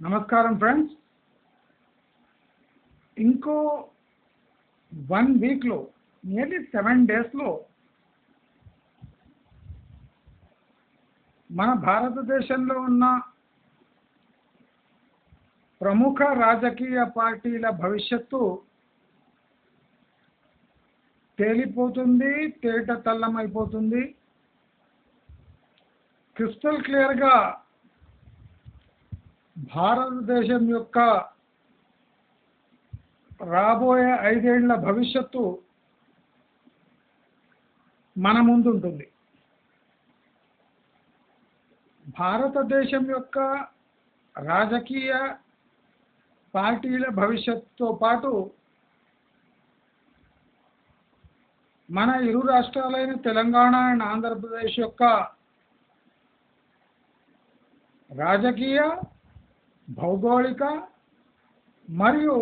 నమస్కారం ఫ్రెండ్స్ ఇంకో వన్ వీక్లో నియర్లీ సెవెన్ డేస్లో మన భారతదేశంలో ఉన్న ప్రముఖ రాజకీయ పార్టీల భవిష్యత్తు తేలిపోతుంది తేట తల్లమైపోతుంది. క్రిస్టల్ క్లియర్గా భారతదేశం యొక్క రాబోయే ఐదేళ్ళ భవిష్యత్తు మన ముందుంటుంది. భారతదేశం యొక్క రాజకీయ పార్టీల భవిష్యత్తుతో పాటు మన ఇరు రాష్ట్రాలైన తెలంగాణ అండ్ ఆంధ్రప్రదేశ్ యొక్క రాజకీయ భౌగోళిక మరియు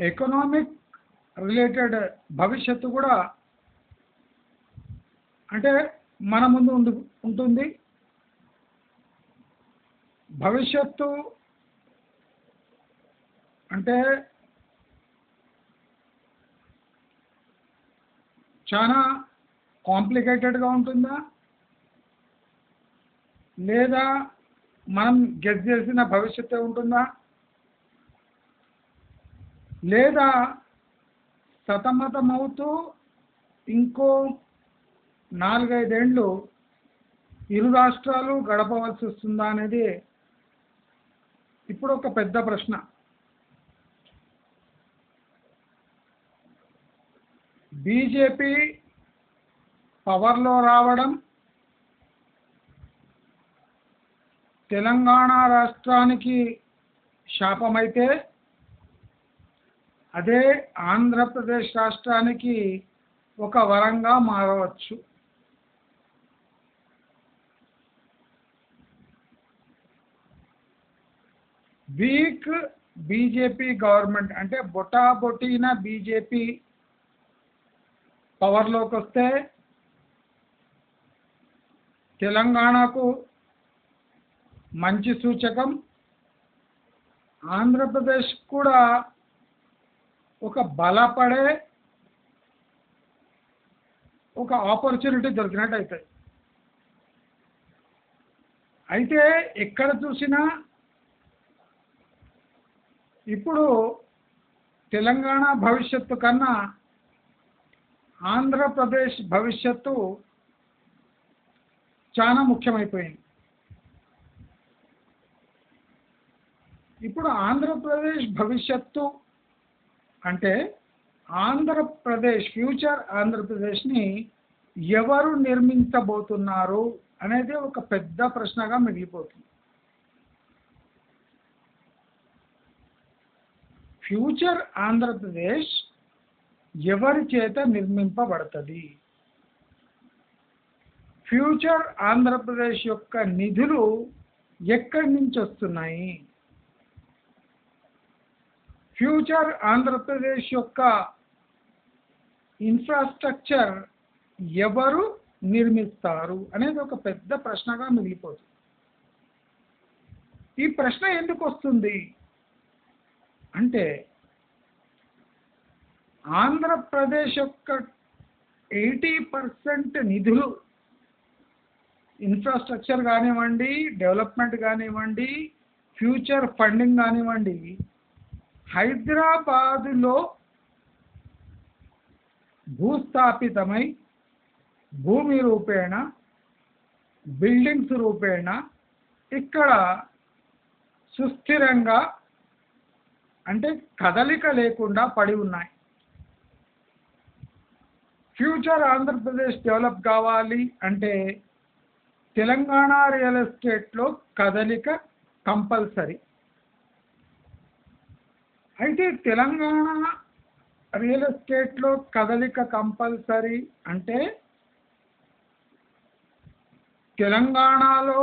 ఎకనామిక్ రిలేటెడ్ భవిష్యత్తు కూడా అంటే మన ముందు ఉండు ఉంటుంది. భవిష్యత్తు అంటే చాలా కాంప్లికేటెడ్గా ఉంటుందా? లేదా మనం గెస్ చేసిన భవిష్యత్తు ఉంటుందా? లేదా సతమతమవుతూ ఇంకో నాలుగైదేండ్లు ఇరు రాష్ట్రాలు గడపవలసి వస్తుందా అనేది ఇప్పుడు ఒక పెద్ద ప్రశ్న. బీజేపీ పవర్లో రావడం తెలంగాణ రాష్ట్రానికి శాపమైతే అదే ఆంధ్రప్రదేశ్ రాష్ట్రానికి ఒక వరంగా మారవచ్చు. వీక్ బీజేపీ గవర్నమెంట్ అంటే బొటాబొటీన బీజేపీ పవర్లోకి వస్తే తెలంగాణకు మంచి సూచకం. ఆంధ్రప్రదేశ్ కూడా ఒక బలపడే ఒక ఆపర్చునిటీ దొరికినట్టు అవుతుంది అయితే ఎక్కడ చూసినా ఇప్పుడు తెలంగాణ భవిష్యత్తు కన్నా ఆంధ్రప్రదేశ్ భవిష్యత్తు చాలా ముఖ్యమైపోయింది. ఇప్పుడు ఆంధ్రప్రదేశ్ భవిష్యత్తు అంటే ఆంధ్రప్రదేశ్ ఫ్యూచర్ ఆంధ్రప్రదేశ్ని ఎవరు నిర్మించబోతున్నారు అనేది ఒక పెద్ద ప్రశ్నగా మిగిలిపోతుంది. ఫ్యూచర్ ఆంధ్రప్రదేశ్ ఎవరి చేత నిర్మింపబడుతుంది? ఫ్యూచర్ ఆంధ్రప్రదేశ్ యొక్క నిధులు ఎక్కడి నుంచి వస్తున్నాయి? ఫ్యూచర్ ఆంధ్రప్రదేశ్ యొక్క ఇన్ఫ్రాస్ట్రక్చర్ ఎవరు నిర్మిస్తారు అనేది ఒక పెద్ద ప్రశ్నగా మిగిలిపోతుంది. ఈ ప్రశ్న ఎందుకు వస్తుంది? అంటే ఆంధ్రప్రదేశ్ యొక్క ఎయిటీ పర్సెంట్ నిధులు ఇన్ఫ్రాస్ట్రక్చర్ కానివ్వండి డెవలప్మెంట్ కానివ్వండి ఫ్యూచర్ ఫండింగ్ కానివ్వండి హైదరాబాదులో భూస్థాపితమై భూమి రూపేణ బిల్డింగ్స్ రూపేణ ఇక్కడ సుస్థిరంగా అంటే కదలిక లేకుండా పడి ఉన్నాయి. ఫ్యూచర్ ఆంధ్రప్రదేశ్ డెవలప్ కావాలి అంటే తెలంగాణ రియల్ ఎస్టేట్లో కదలిక కంపల్సరీ. అయితే తెలంగాణ రియల్ ఎస్టేట్లో కదలిక కంపల్సరీ అంటే తెలంగాణలో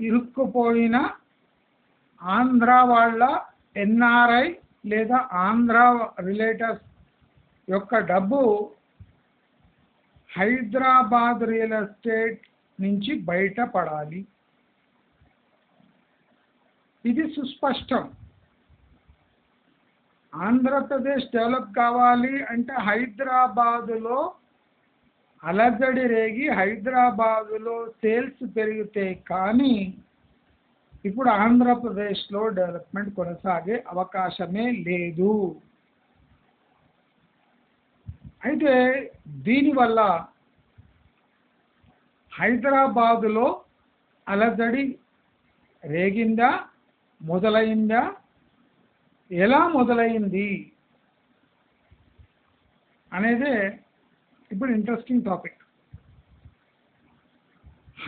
ఇరుక్కుపోయిన ఆంధ్ర వాళ్ళ ఎన్ఆర్ఐ లేదా ఆంధ్ర రిలేటర్స్ యొక్క డబ్బు హైదరాబాద్ రియల్ ఎస్టేట్ నుంచి బయటపడాలి. ఇది సుస్పష్టం. ఆంధ్రప్రదేశ్ డెవలప్ కావాలి అంటే హైదరాబాదులో అలజడి రేగి హైదరాబాదులో సేల్స్ పెరిగితే కానీ ఇప్పుడు ఆంధ్రప్రదేశ్లో డెవలప్మెంట్ కొనసాగే అవకాశమే లేదు. అయితే దీనివల్ల హైదరాబాదులో అలజడి రేగిందా మొదలైందా? ఎలా మొదలైంది అనేదే ఇప్పుడు ఇంట్రెస్టింగ్ టాపిక్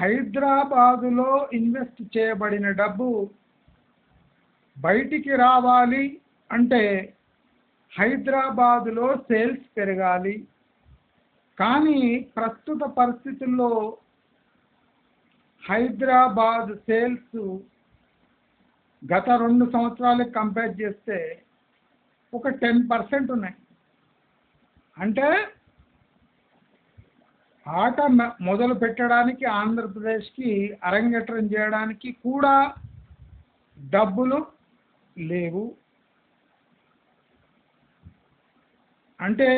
హైదరాబాదులో ఇన్వెస్ట్ చేయబడిన డబ్బు బయటికి రావాలి అంటే హైదరాబాదులో సేల్స్ పెరగాలి. కానీ ప్రస్తుత పరిస్థితుల్లో హైదరాబాద్ సేల్స్ గత రెండు సంవత్సరాలకు కంపేర్ చేస్తే ఒక టెన్ పర్సెంట్ ఉన్నాయి. అంటే ఆట మొదలు పెట్టడానికి ఆంధ్రప్రదేశ్కి అరంగేట్రం చేయడానికి కూడా డబ్బులు లేవు. అంటే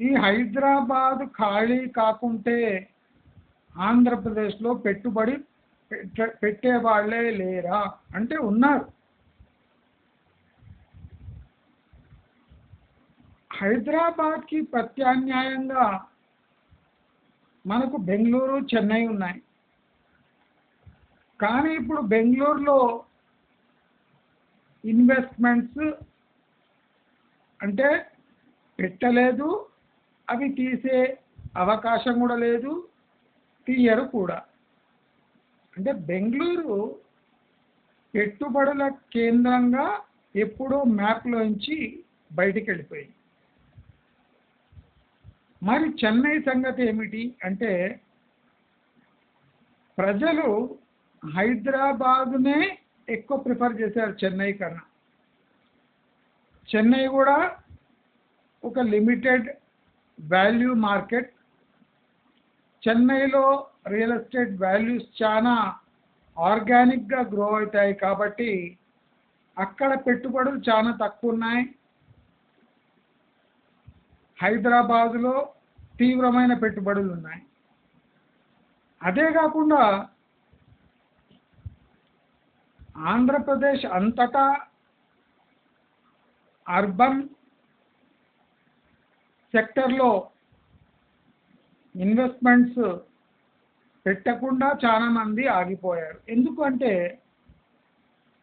ఈ హైదరాబాద్ ఖాళీ కాకుంటే ఆంధ్రప్రదేశ్లో పెట్టుబడి పెట్ట పెట్టే వాళ్ళే లేరా? అంటే ఉన్నారు. హైదరాబాద్కి ప్రత్యామ్నాయంగా మనకు బెంగళూరు చెన్నై ఉన్నాయి. కానీ ఇప్పుడు బెంగళూరులో ఇన్వెస్ట్మెంట్స్ అంటే పెట్టలేదు అవి తీసే అవకాశం కూడా లేదు తీయరు కూడా. అంటే బెంగళూరు పెట్టుబడుల కేంద్రంగా ఎప్పుడో మ్యాప్లోంచి బయటికి వెళ్ళిపోయింది. మరి చెన్నై సంగతి ఏమిటి? అంటే ప్రజలు హైదరాబాదునే ఎక్కువ ప్రిఫర్ చేశారు చెన్నై కన్నా. చెన్నై కూడా ఒక లిమిటెడ్ వాల్యూ మార్కెట్ చెన్నైలో రియల్ ఎస్టేట్ వాల్యూస్ చాలా ఆర్గానిక్గా గ్రో అవుతాయి కాబట్టి అక్కడ పెట్టుబడులు చాలా తక్కువ ఉన్నాయి హైదరాబాదులో తీవ్రమైన పెట్టుబడులు ఉన్నాయి అదే కాకుండా ఆంధ్రప్రదేశ్ అంతటా అర్బన్ సెక్టర్లో ఇన్వెస్ట్మెంట్స్ పెట్టకుండా చాలా మంది ఆగిపోయారు. ఎందుకంటే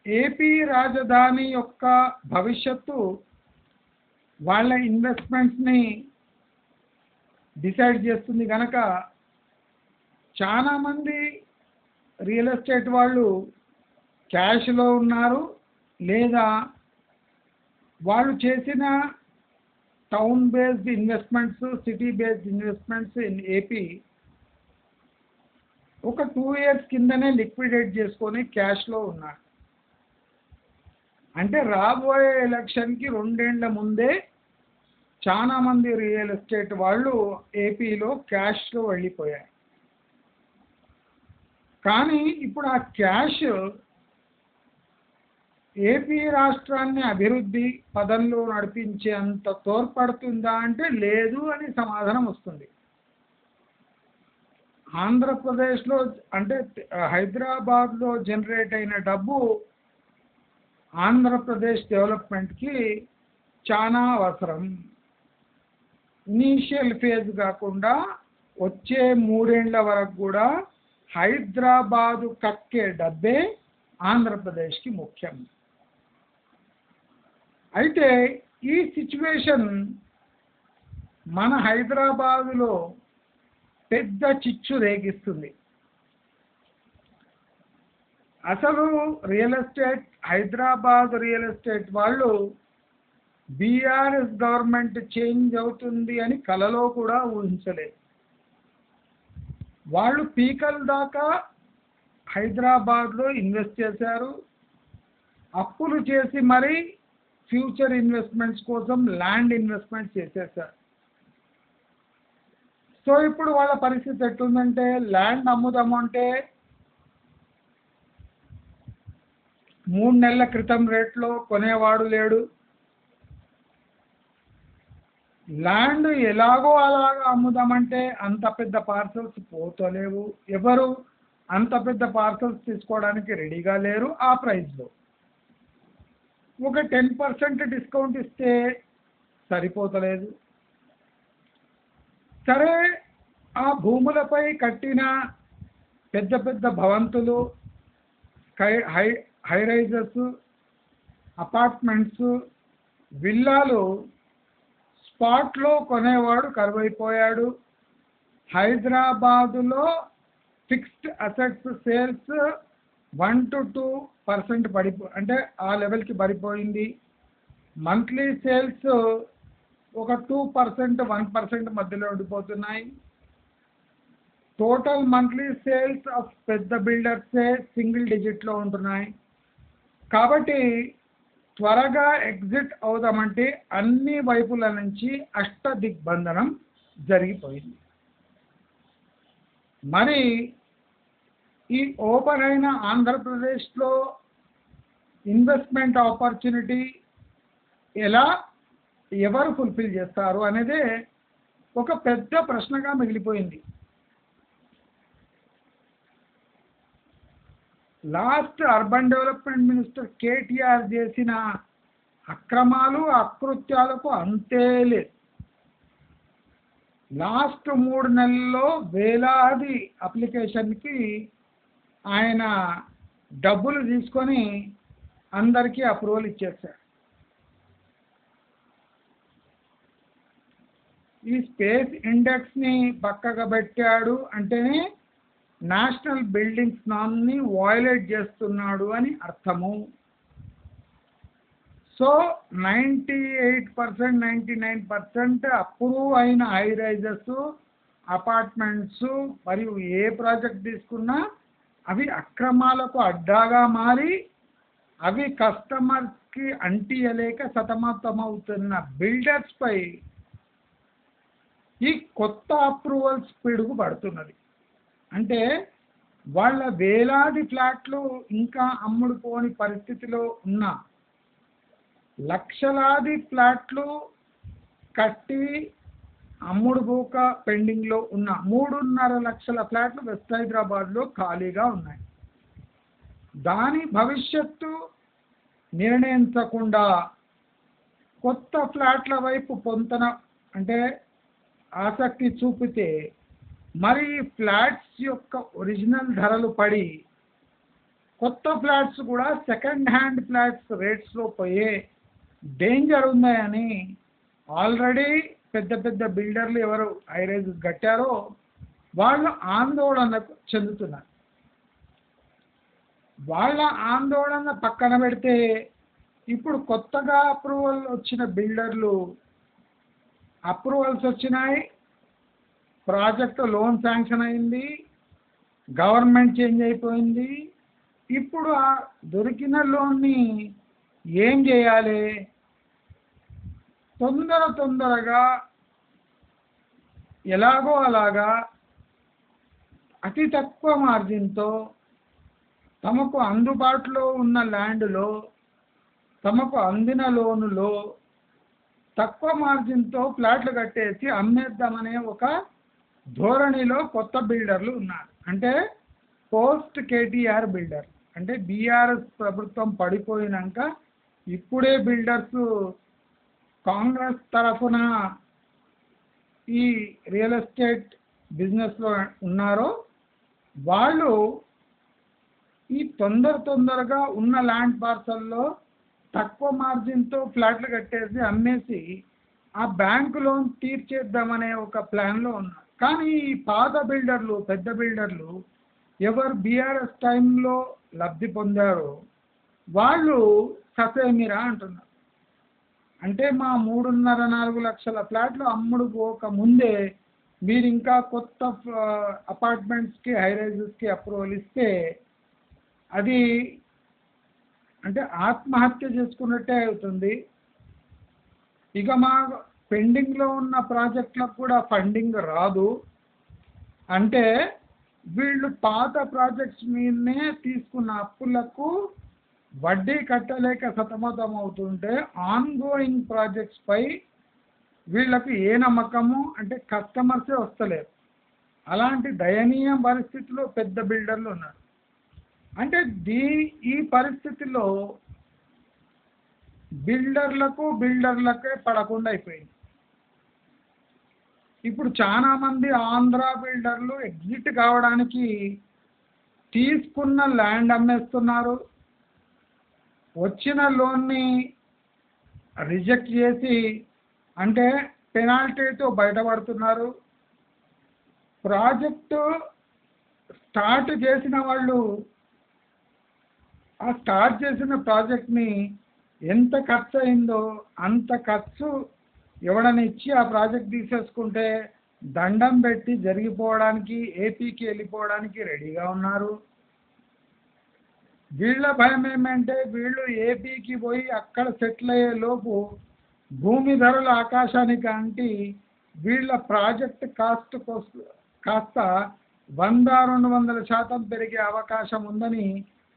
ఏపీ రాజధాని యొక్క భవిష్యత్తు వాళ్ళ ఇన్వెస్ట్మెంట్స్ని డిసైడ్ చేస్తుంది కనుక చాలామంది రియల్ ఎస్టేట్ వాళ్ళు క్యాష్లో ఉన్నారు లేదా వాళ్ళు చేసిన town based investments city based investments in AP ఒక టూ ఇయర్స్ కిందనే లిక్విడేట్ చేసుకొని క్యాష్లో ఉన్నారు అంటే రాబోయే ఎలక్షన్కి రెండేళ్ళ ముందే చాలా మంది రియల్ ఎస్టేట్ వాళ్ళు ఏపీలో క్యాష్లో వెళ్ళిపోయారు. కానీ ఇప్పుడు ఆ క్యాష్ ఏపీ రాష్ట్రాన్ని అభివృద్ధి పదంలో నడిపించేంత తోడ్పడుతుందా అంటే లేదు అని సమాధానం వస్తుంది. ఆంధ్రప్రదేశ్లో అంటే హైదరాబాద్లో జనరేట్ అయిన డబ్బు ఆంధ్రప్రదేశ్ డెవలప్మెంట్కి చాలా అవసరం. ఇనీషియల్ ఫేజ్ కాకుండా వచ్చే మూడేళ్ళ వరకు కూడా హైదరాబాదు కక్కే డబ్బే ఆంధ్రప్రదేశ్కి ముఖ్యం. అయితే ఈ సిచ్యువేషన్ మన హైదరాబాదులో పెద్ద చిచ్చు రేగిస్తుంది. అసలు real estate Hyderabad real estate వాళ్ళు బీఆర్ఎస్ గవర్నమెంట్ చేంజ్ అవుతుంది అని కలలో కూడా ఊహించలేదు. వాళ్ళు పీకల దాకా హైదరాబాద్లో ఇన్వెస్ట్ చేశారు. అప్పులు చేసి మరీ ఫ్యూచర్ ఇన్వెస్ట్మెంట్స్ కోసం ల్యాండ్ ఇన్వెస్ట్మెంట్ చేసేసారు సో ఇప్పుడు వాళ్ళ పరిస్థితి ఎట్లుందంటే ల్యాండ్ అమ్ముదాము అంటే మూడు నెలల క్రితం రేట్లో కొనేవాడు లేడు. ల్యాండ్ ఎలాగో అలాగా అమ్ముదామంటే అంత పెద్ద పార్సల్స్ పోతలేవు. ఎవరు అంత పెద్ద పార్సల్స్ తీసుకోవడానికి రెడీగా లేరు ఆ ప్రైస్లో ఒక టెన్ పర్సెంట్ డిస్కౌంట్ ఇస్తే సరిపోతలేదు. సరే ఆ భూములపై కట్టిన పెద్ద పెద్ద భవంతులు హై హై హై అపార్ట్మెంట్స్ విల్లాలు స్పాట్లో కొనేవాడు కరువైపోయాడు. హైదరాబాదులో fixed assets sales one to two percent పడిపో అంటే ఆ లెవెల్కి పడిపోయింది. మంత్లీ సేల్స్ ఒక టూ పర్సెంట్ వన్ పర్సెంట్ మధ్యలో ఉండిపోతున్నాయి. టోటల్ మంత్లీ సేల్స్ ఆఫ్ పెద్ద బిల్డర్సే సింగిల్ డిజిట్లో ఉంటున్నాయి. కాబట్టి త్వరగా ఎగ్జిట్ అవుదామంటే అన్ని వైపుల నుంచి అష్ట దిగ్బంధనం జరిగిపోయింది. మరి ఈ ఓపెన్ అయిన ఆంధ్రప్రదేశ్లో ఇన్వెస్ట్మెంట్ ఆపర్చునిటీ ఎలా ఎవరు ఫుల్ఫిల్ చేస్తారు అనేదే ఒక పెద్ద ప్రశ్నగా మిగిలిపోయింది. Last urban development minister KTR చేసిన అక్రమాలు అకృత్యాలకు అంతే లేదు లాస్ట్ మూడు నెలల్లో వేలాది అప్లికేషన్కి ఆయన డబ్బులు తీసుకొని అందరికీ అప్రూవల్ ఇచ్చేసాడు ఈ స్పేస్ ఇండెక్స్ని పక్కగా పెట్టాడు అంటేనే నేషనల్ బిల్డింగ్స్ నామ్ని వయలేట్ చేస్తున్నాడు అని అర్థము. So ninety eight percent ninety nine percent approve అయిన హై రైజెస్ అపార్ట్మెంట్స్ మరియు ఏ ప్రాజెక్ట్ తీసుకున్నా అవి అక్రమాలకు అడ్డాగా మారి అవి కస్టమర్కి అంటియలేక సతమతమవుతున్న బిల్డర్స్పై ఈ కొత్త అప్రూవల్స్ పిడుగు పడుతున్నది. అంటే వాళ్ళ వేలాది ఫ్లాట్లు ఇంకా అమ్ముడుకోని పరిస్థితిలో ఉన్న లక్షలాది ఫ్లాట్లు కట్టి అమ్ముడు పోక పెండింగ్లో ఉన్న మూడున్నర లక్షల ఫ్లాట్లు వెస్ట్ హైదరాబాద్లో ఖాళీగా ఉన్నాయి. దాని భవిష్యత్తు నిర్ణయించకుండా కొత్త ఫ్లాట్ల వైపు పొంతన అంటే ఆసక్తి చూపితే మరి ఫ్లాట్స్ యొక్క ఒరిజినల్ ధరలు పడి కొత్త ఫ్లాట్స్ కూడా సెకండ్ హ్యాండ్ ఫ్లాట్స్ రేట్స్లో పోయే డేంజర్ ఉన్నాయని ఆల్రెడీ పెద్ద పెద్ద బిల్డర్లు ఎవరు హైరైజ్ కట్టారో వాళ్ళు ఆందోళనకు చెందుతున్నారు. వాళ్ళ ఆందోళన పక్కన పెడితే ఇప్పుడు కొత్తగా అప్రూవల్ వచ్చిన బిల్డర్లు అప్రూవల్స్ వచ్చినాయి. ప్రాజెక్ట్ లోన్ శాంక్షన్ అయింది. గవర్నమెంట్ చేంజ్ అయిపోయింది. ఇప్పుడు ఆ దొరికిన లోన్ని ఏం చేయాలి? తొందర తొందరగా ఎలాగో అలాగా అతి తక్కువ మార్జిన్తో తమకు అందుబాటులో ఉన్న ల్యాండ్లో తమకు అందిన లోనులో తక్కువ మార్జిన్తో ఫ్లాట్లు కట్టేసి అమ్మేద్దామనే ఒక ధోరణిలో కొత్త బిల్డర్లు ఉన్నారు. అంటే పోస్ట్ కేటీఆర్ బిల్డర్. అంటే బీఆర్ఎస్ ప్రభుత్వం పడిపోయినాక ఇప్పుడే బిల్డర్స్ కాంగ్రెస్ తరఫున ఈ రియల్ ఎస్టేట్ బిజినెస్లో ఉన్నారో వాళ్ళు ఈ తొందర తొందరగా ఉన్న ల్యాండ్ పార్సల్లో తక్కువ మార్జిన్తో ఫ్లాట్లు కట్టేసి అమ్మేసి ఆ బ్యాంకు లోన్ తీర్చేద్దామనే ఒక ప్లాన్లో ఉన్నారు. కానీ ఈ పాత బిల్డర్లు పెద్ద బిల్డర్లు ఎవరు బీఆర్ఎస్ టైంలో లబ్ధి పొందారో వాళ్ళు ససేమిరా అంటున్నారు. అంటే మా మూడున్నర నాలుగు లక్షల ఫ్లాట్లు అమ్ముడు పోక ముందే మీరు ఇంకా కొత్త అపార్ట్మెంట్స్కి హైరైజెస్కి అప్రూవల్ ఇస్తే అది అంటే ఆత్మహత్య చేసుకున్నట్టే అవుతుంది. ఇక మా పెండింగ్లో ఉన్న ప్రాజెక్టులకు కూడా ఫండింగ్ రాదు. అంటే వీళ్ళు పాత ప్రాజెక్ట్స్ మీదనే తీసుకున్న అప్పులకు వడ్డీ కట్టలేక సతమతం అవుతుంటే ఆన్ గోయింగ్ ప్రాజెక్ట్స్ పై వీళ్ళకు ఏ నమ్మకము? అంటే కస్టమర్సే వస్తలేరు. అలాంటి దయనీయ పరిస్థితిలో పెద్ద బిల్డర్లు ఉన్నారు. అంటే దీ ఈ పరిస్థితిలో బిల్డర్లకు బిల్డర్లకే పడకుండా అయిపోయింది. ఇప్పుడు చాలా మంది ఆంధ్ర బిల్డర్లు ఎగ్జిట్ కావడానికి తీసుకున్న ల్యాండ్ అమ్మేస్తున్నారు. వచ్చిన లోన్ని రిజెక్ట్ చేసి అంటే పెనాల్టీతో బయటపడుతున్నారు. ప్రాజెక్టు స్టార్ట్ చేసిన వాళ్ళు ఆ స్టార్ట్ చేసిన ప్రాజెక్ట్ని ఎంత ఖర్చు అయిందో అంత ఖర్చు ఎవడని ఇచ్చి ఆ ప్రాజెక్ట్ తీసేసుకుంటే దండం పెట్టి జరిగిపోవడానికి ఏపీకి వెళ్ళిపోవడానికి రెడీగా ఉన్నారు. వీళ్ళ భయం ఏమంటే వీళ్ళు ఏపీకి పోయి అక్కడ సెటిల్ అయ్యే లోపు భూమి ధరలు ఆకాశానికి అంటి వీళ్ళ ప్రాజెక్ట్ కాస్ట్ కాస్త వంద రెండు వందల శాతం పెరిగే అవకాశం ఉందని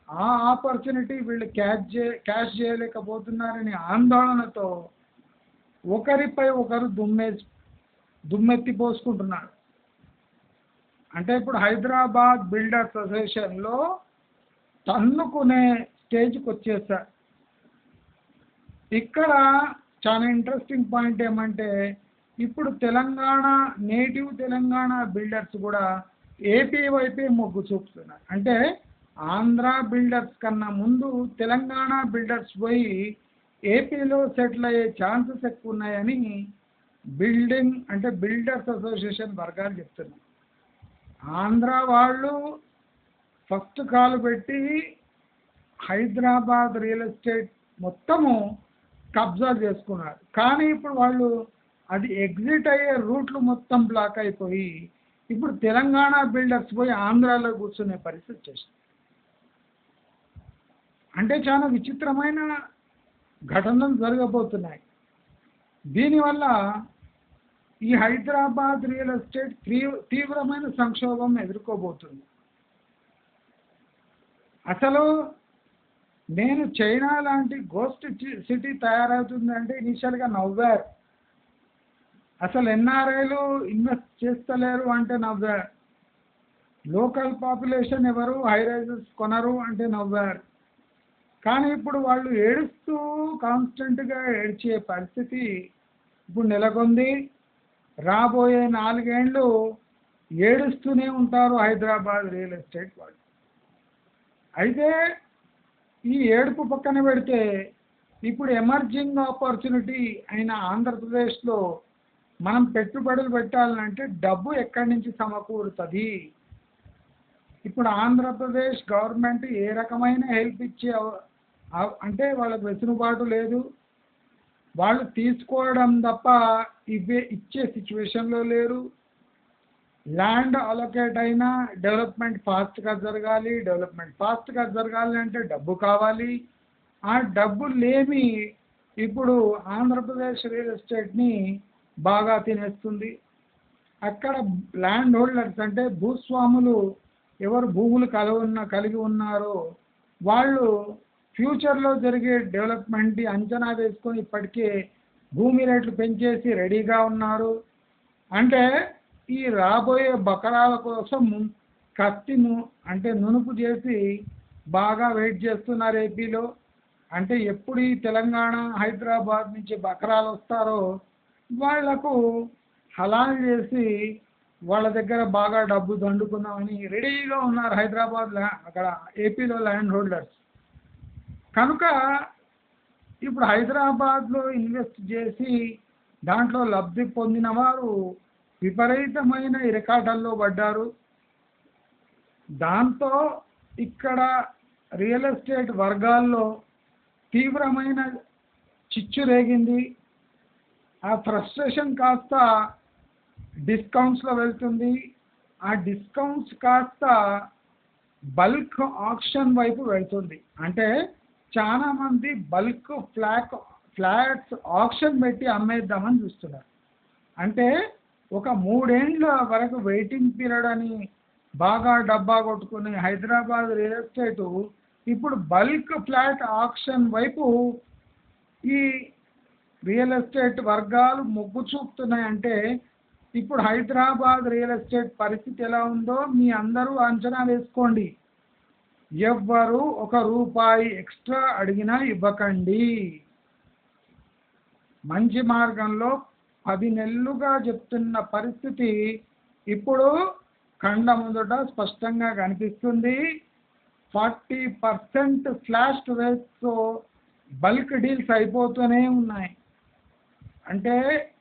ఆ ఆపర్చునిటీ వీళ్ళు క్యాచ్ చే క్యాష్ చేయలేకపోతున్నారని ఆందోళనతో ఒకరిపై ఒకరు దుమ్మే దుమ్మెత్తి పోసుకుంటున్నారు. అంటే ఇప్పుడు హైదరాబాద్ బిల్డర్స్ అసోసియేషన్లో తన్నుకునే స్టేజ్కి వచ్చేసా. ఇక్కడ చాలా ఇంట్రెస్టింగ్ పాయింట్ ఏమంటే ఇప్పుడు తెలంగాణ నేటివ్ తెలంగాణ బిల్డర్స్ కూడా ఏపీ వైపే మొగ్గు చూపుతున్నారు. అంటే ఆంధ్ర బిల్డర్స్ కన్నా ముందు తెలంగాణ బిల్డర్స్ పోయి ఏపీలో సెటిల్ అయ్యే ఛాన్సెస్ ఎక్కువ ఉన్నాయని బిల్డింగ్ అంటే బిల్డర్స్ అసోసియేషన్ వర్గాలు చెప్తున్నాయి ఆంధ్ర వాళ్ళు ఫస్ట్ కాలు పెట్టి హైదరాబాద్ రియల్ ఎస్టేట్ మొత్తము కబ్జా చేసుకున్నారు. కానీ ఇప్పుడు వాళ్ళు అది ఎగ్జిట్ అయ్యే రూట్లు మొత్తం బ్లాక్ అయిపోయి ఇప్పుడు తెలంగాణ బిల్డర్స్ పోయి ఆంధ్రాలో కూర్చునే పరిస్థితి వచ్చేసింది. అంటే చాలా విచిత్రమైన ఘటనలు జరగబోతున్నాయి. దీనివల్ల ఈ హైదరాబాద్ రియల్ ఎస్టేట్ తీవ్ర తీవ్రమైన సంక్షోభం ఎదుర్కోబోతుంది. అసలు నేను చైనా లాంటి గోస్ట్ సిటీ తయారవుతుందంటే ఇనిషియల్గా నవ్వారు. అసలు ఎన్ఆర్ఐలు ఇన్వెస్ట్ చేస్తలేరు అంటే నవ్వారు. లోకల్ పాపులేషన్ ఎవరు హై రైజెస్ కొనరు అంటే నవ్వారు. కానీ ఇప్పుడు వాళ్ళు ఏడుస్తూ కాన్స్టెంట్గా ఏడ్చే పరిస్థితి ఇప్పుడు నెలకొంది. రాబోయే నాలుగేండ్లు ఏడుస్తూనే ఉంటారు హైదరాబాద్ రియల్ ఎస్టేట్ వాళ్ళు. అయితే ఈ ఏడుపు పక్కన పెడితే ఇప్పుడు ఎమర్జింగ్ ఆపర్చునిటీ అయిన ఆంధ్రప్రదేశ్లో మనం పెట్టుబడులు పెట్టాలంటే డబ్బు ఎక్కడి నుంచి సమకూరుతుంది? ఇప్పుడు ఆంధ్రప్రదేశ్ గవర్నమెంట్ ఏ రకమైన హెల్ప్ ఇచ్చే అవ- అంటే వాళ్ళకి వెసులుబాటు లేదు. వాళ్ళు తీసుకోవడం తప్ప ఇవే ఇచ్చే సిచ్యువేషన్లో లేరు. ల్యాండ్ అలొకేట్ అయినా డెవలప్మెంట్ ఫాస్ట్గా జరగాలి డెవలప్మెంట్ ఫాస్ట్గా జరగాలి అంటే డబ్బు కావాలి. ఆ డబ్బు లేమి ఇప్పుడు ఆంధ్రప్రదేశ్ రియల్ ఎస్టేట్ని బాగా తినేస్తుంది. అక్కడ ల్యాండ్ హోల్డర్స్ అంటే భూస్వాములు ఎవరు భూములు కలిగి ఉన్న కలిగి ఉన్నారో వాళ్ళు ఫ్యూచర్లో జరిగే డెవలప్మెంట్ అంచనా వేసుకొని ఇప్పటికే భూమి రేట్లు పెంచేసి రెడీగా ఉన్నారు. అంటే ఈ రాబోయే బకరాల కోసం కత్తిను అంటే నునుపు చేసి బాగా వెయిట్ చేస్తున్నారు ఏపీలో. అంటే ఎప్పుడు ఈ తెలంగాణ హైదరాబాద్ నుంచి బకరాలు వస్తారో వాళ్ళకు హలాల్ చేసి వాళ్ళ దగ్గర బాగా డబ్బు దండుకుందామని రెడీగా ఉన్నారు హైదరాబాద్ అక్కడ ఏపీలో ల్యాండ్ హోల్డర్స్. కనుక ఇప్పుడు హైదరాబాద్లో ఇన్వెస్ట్ చేసి దాంట్లో లబ్ధి పొందిన వారు విపరీతమైన ఇరకాటంలో పడ్డారు. దాంతో ఇక్కడ రియల్ ఎస్టేట్ వర్గాల్లో తీవ్రమైన చిచ్చు రేగింది. ఆ ఫ్రస్ట్రేషన్ కాస్త డిస్కౌంట్స్లో వెళ్తుంది. ఆ డిస్కౌంట్స్ కాస్త బల్క్ ఆప్షన్ వైపు వెళ్తుంది. అంటే చాలామంది బల్క్ ఫ్లాక్ ఫ్లాట్స్ ఆప్షన్ పెట్టి అమ్మేద్దామని చూస్తున్నారు. అంటే ఒక మూడేండ్ల వరకు వెయిటింగ్ పీరియడ్ అని బాగా డబ్బా కొట్టుకుని హైదరాబాద్ రియల్ ఎస్టేటు ఇప్పుడు బల్క్ ఫ్లాట్ ఆక్షన్ వైపు ఈ రియల్ ఎస్టేట్ వర్గాలు మొగ్గు చూపుతున్నాయంటే ఇప్పుడు హైదరాబాద్ రియల్ ఎస్టేట్ పరిస్థితి ఎలా ఉందో మీ అందరూ అంచనా వేసుకోండి. ఎవ్వరు ఒక రూపాయి ఎక్స్ట్రా అడిగినా ఇవ్వకండి. మంచి మార్గంలో పది నెలలుగా చెప్తున్న పరిస్థితి ఇప్పుడు కండ ముందట స్పష్టంగా కనిపిస్తుంది. ఫార్టీ పర్సెంట్ ఫ్లాష్ వేస్తో బల్క్ డీల్స్ అయిపోతూనే ఉన్నాయి. అంటే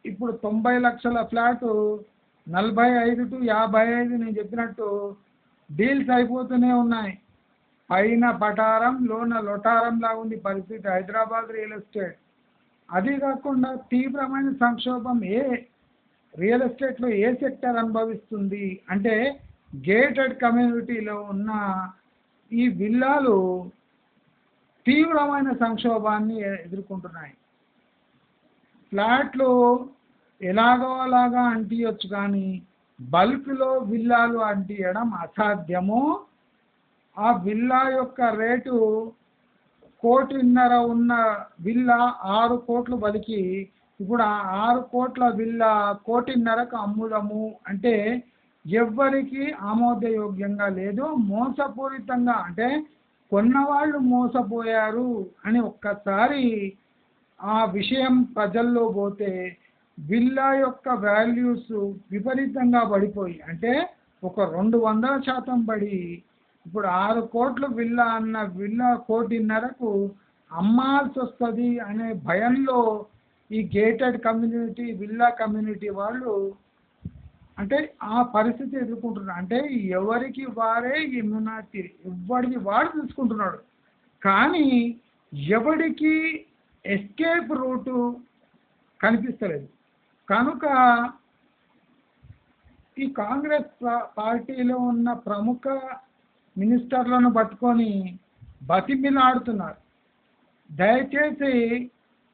ఇప్పుడు తొంభై లక్షల ఫ్లాటు నలభై ఐదు టు యాభై ఐదు నేను చెప్పినట్టు డీల్స్ అయిపోతూనే ఉన్నాయి. పైన పటారం లోన లొటారం ఉంది పరిస్థితి హైదరాబాద్ రియల్ ఎస్టేట్. అది కాకుండా తీవ్రమైన సంక్షోభం ఏ రియల్ ఎస్టేట్లో ఏ సెక్టర్ అనుభవిస్తుంది? అంటే గేటెడ్ కమ్యూనిటీలో ఉన్న ఈ విల్లాలు తీవ్రమైన సంక్షోభాన్ని ఎదుర్కొంటున్నాయి. ఫ్లాట్లు ఎలాగో అలాగా అంటియొచ్చు కానీ బల్క్లో విల్లాలు అంటియడం అసాధ్యము ఆ విల్లా యొక్క రేటు కోటిన్నర ఉన్న విల్లా ఆరు కోట్లు బలికి. ఇప్పుడు ఆ ఆరు కోట్ల విల్లా కోటిన్నరకు అమ్ముదము అంటే ఎవ్వరికి ఆమోదయోగ్యంగా లేదు. మోసపూరితంగా అంటే కొన్నవాళ్ళు మోసపోయారు అని ఒక్కసారి ఆ విషయం ప్రజల్లో పోతే విల్లా యొక్క వాల్యూస్ విపరీతంగా పడిపోయి అంటే ఒక రెండు వందల శాతం పడి ఇప్పుడు ఆరు కోట్లు విల్లా అన్న విల్లా కోటిన్నరకు అమ్మాల్సి వస్తుంది అనే భయంలో ఈ గేటెడ్ కమ్యూనిటీ విల్లా కమ్యూనిటీ వాళ్ళు అంటే ఆ పరిస్థితి ఎదుర్కొంటున్నారు. అంటే ఎవరికి వారే ఇమ్యూనిటీ ఎవరికి వాడు తీసుకుంటున్నాడు. కానీ ఎవడికి ఎస్కేప్ రూటు కనిపిస్తలేదు. కనుక ఈ కాంగ్రెస్ పార్టీలో ఉన్న ప్రముఖ మినిస్టర్లను పట్టుకొని బతిమిలాడుతున్నారు. దయచేసి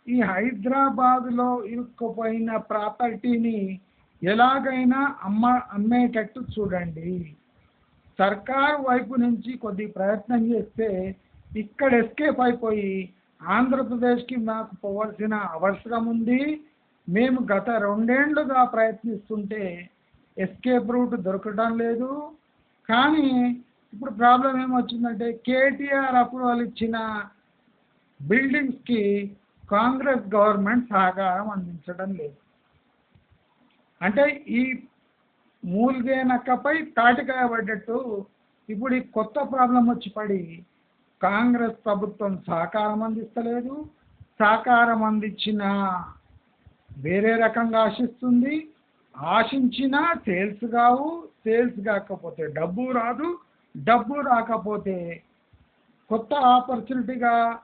ఈ హైదరాబాద్లో ఇరుక్కుపోయిన ప్రాపర్టీని ఎలాగైనా అమ్మ అమ్మేటట్టు చూడండి. సర్కారు వైపు నుంచి కొద్ది ప్రయత్నం చేస్తే ఇక్కడ ఎస్కేప్ అయిపోయి ఆంధ్రప్రదేశ్కి మాకు పోవాల్సిన అవసరం ఉంది. మేము గత రెండేళ్ళుగా ప్రయత్నిస్తుంటే ఎస్కేప్ రూట్ దొరకడం లేదు. కానీ ఇప్పుడు ప్రాబ్లం ఏమొచ్చిందంటే కేటీఆర్ అప్రూవల్ ఇచ్చిన బిల్డింగ్స్కి కాంగ్రెస్ గవర్నమెంట్ సహకారం అందించడం లేదు. అంటే ఈ మూలిగే నక్కపై తాటికాయ పడ్డట్టు ఇప్పుడు ఈ కొత్త ప్రాబ్లం వచ్చి పడి కాంగ్రెస్ ప్రభుత్వం సహకారం అందిస్తలేదు. సహకారం అందించిన వేరే రకంగా ఆశిస్తుంది. ఆశించినా సేల్స్ కావు. సేల్స్ కాకపోతే డబ్బు రాదు. డబ్బు రాకపోతే కొత్త ఆపర్చునిటీగా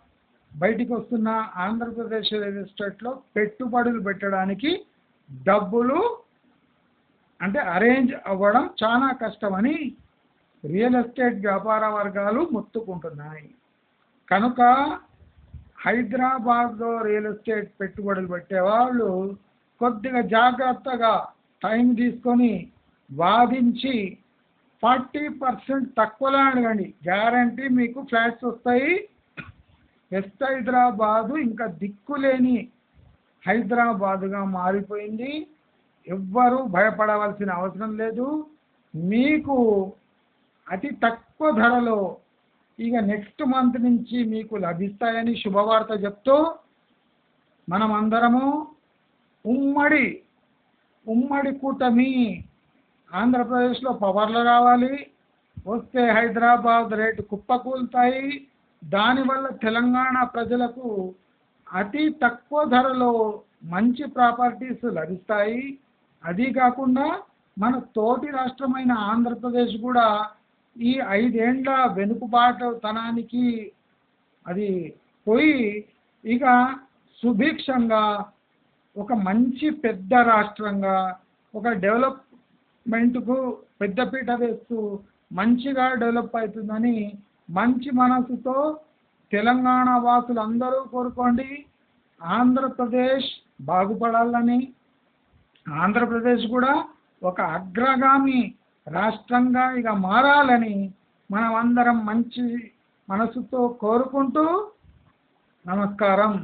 బయటికి వస్తున్న ఆంధ్రప్రదేశ్ రియల్ ఎస్టేట్లో పెట్టుబడులు పెట్టడానికి డబ్బులు అంటే అరేంజ్ అవ్వడం చాలా కష్టమని రియల్ ఎస్టేట్ వ్యాపార వర్గాలు మొత్తుకుంటున్నాయి. కనుక హైదరాబాద్లో రియల్ ఎస్టేట్ పెట్టుబడులు పెట్టేవాళ్ళు కొద్దిగా జాగ్రత్తగా టైం తీసుకొని వాదించి ఫార్టీ పర్సెంట్ తక్కువలో అడగండి. గ్యారంటీ మీకు ఫ్లాట్స్ వస్తాయి. వెస్ట్ హైదరాబాదు ఇంకా దిక్కులేని హైదరాబాదుగా మారిపోయింది. ఎవ్వరూ భయపడవలసిన అవసరం లేదు. మీకు అతి తక్కువ ధరలో ఇక నెక్స్ట్ మంత్ నుంచి మీకు లభిస్తాయని శుభవార్త చెప్తూ మనమందరము ఉమ్మడి ఉమ్మడి కూటమి ఆంధ్రప్రదేశ్లో పవర్లు రావాలి వస్తే హైదరాబాద్ రేటు కుప్పకూలుతాయి. దానివల్ల తెలంగాణ ప్రజలకు అతి తక్కువ ధరలో మంచి ప్రాపర్టీస్ లభిస్తాయి. అది కాకుండా మన తోటి రాష్ట్రమైన ఆంధ్రప్రదేశ్ కూడా ఈ ఐదేండ్ల వెనుకబాటుతనానికి అది పోయి ఇక సుభిక్షంగా ఒక మంచి పెద్ద రాష్ట్రంగా ఒక డెవలప్ డెవలప్మెంట్కు పెద్దపీట వేస్తూ మంచిగా డెవలప్ అవుతుందని మంచి మనసుతో తెలంగాణ వాసులు అందరూ కోరుకోండి. ఆంధ్రప్రదేశ్ బాగుపడాలని ఆంధ్రప్రదేశ్ కూడా ఒక అగ్రగామి రాష్ట్రంగా ఇక మారాలని మనం అందరం మంచి మనసుతో కోరుకుంటూ నమస్కారం.